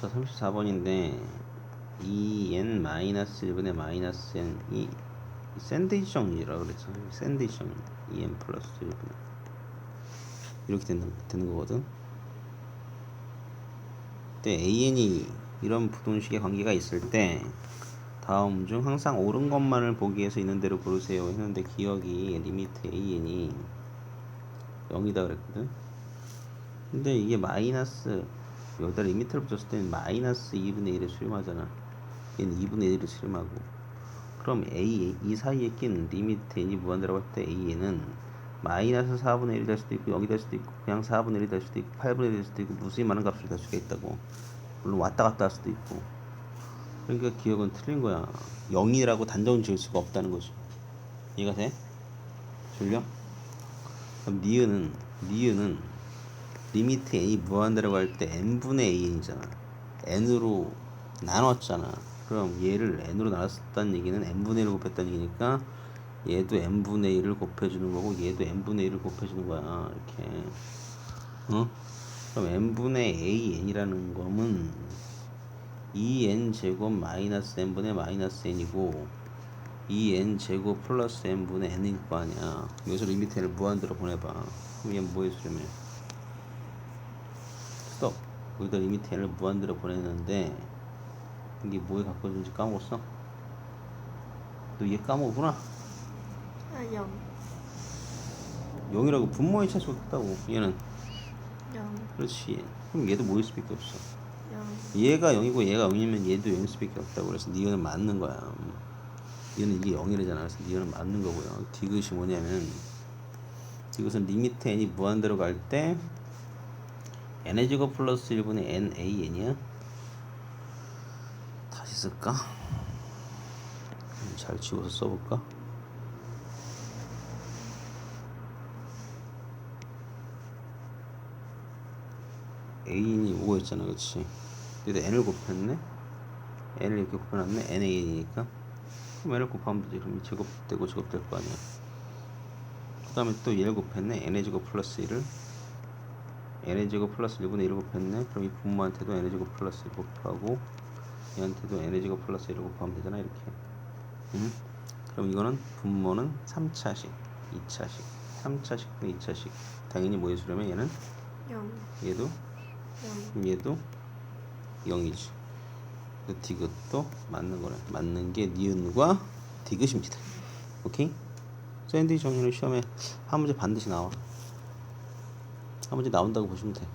자, 34번인데 2n 마이너스 1분의 마이너스 n이 샌드위치 정리라고 그랬죠. 샌드위치 정리. 2n 플러스 1분의 이렇게 되는, 되는 거거든. 근데 an이 이런 부동식의 관계가 있을 때 다음 중 항상 옳은 것만을 보기 위해서 있는 대로 고르세요 했는데 기억이 리미트 an이 0이다 그랬거든. 근데 이게 마이너스 여기다 리미트를 붙였을 때는 마이너스 2분의 1에 수렴하잖아. 얘는 2분의 1에 수렴하고. 그럼 a 이 사이에 낀 리미트 n이 무한대라고 할 때 a는 마이너스 4분의 1이 될 수도 있고 0이 될 수도 있고 그냥 4분의 1이 될 수도 있고 8분의 1이 될 수도 있고 무수히 많은 값이 될 수가 있다고. 물론 왔다 갔다 할 수도 있고. 그러니까 기억은 틀린 거야. 0이라고 단정을 지을 수가 없다는 거지. 이해가 돼? 졸려? 그럼 니은은 니은은 리미트 n이 무한대라고 할 때 n분의 an이잖아. n으로 나눴잖아. 그럼 얘를 n으로 나눴다는 얘기는 n분의 1을 곱했다는 얘기니까 얘도 n분의 1을 곱해주는 거고 얘도 n분의 1을 곱해주는 거야. 이렇게. 어? 그럼 n분의 an이라는 거는 2n 제곱 마이너스 n분의 마이너스 n이고 2n 제곱 플러스 n분의 n일 거 아니야. 여기서 리미트 n을 무한대로 보내봐. 그럼 얘 뭐에 수렴해? 스 톱. 여기다 리미트 n을 무한대로 보냈는데 이게 뭐에 가까워지는지 까먹었어? 너 얘 까먹었구나? 아, 0. 0이라고 분모의 차수가 크다고 얘는 0. 그렇지 그럼 얘도 뭐일 수밖에 없어 0. 얘가 0이고 얘가 0이면 얘도 0일 수밖에 없다고 그래서 니은은 맞는 거야 얘는 이게 0이래잖아 그래서 니은은 맞는 거고요 디귿이 뭐냐면 디귿은 리미트 n이 무한대로 갈 때 n의 제곱 플러스 1분의 nan이야? 다시 쓸까? 음, 잘 지워서 써볼까? a인이 5였잖아 그치? 여기다 n을 곱했네? N을 이렇게 곱해놨네? Nan이니까? 그럼 n을 곱하면 되지. 그럼 이 제곱되고 제곱될 거 아니야. 그 다음에 또 얘를 곱했네? N의 제곱 플러스 1을 n의 제곱 플러스 1분의 1을 곱했네 그럼 이 분모한테도 n의 제곱 플러스 1 곱하고 얘한테도 n의 제곱 플러스 1을 곱하면 되잖아 이렇게 음? 그럼 이거는 분모는 3차식 2차식 3차식 2차식 당연히 뭐에 수렴해 얘는 0. 얘도 0. 그럼 얘도 0이지. 그 디귿도 맞는 거래. 맞는 게 니은과 디귿입니다. 오케이? 샌드위치 정리는 시험에 한 문제 반드시 나와. 한 문제 나온다고 보시면 돼.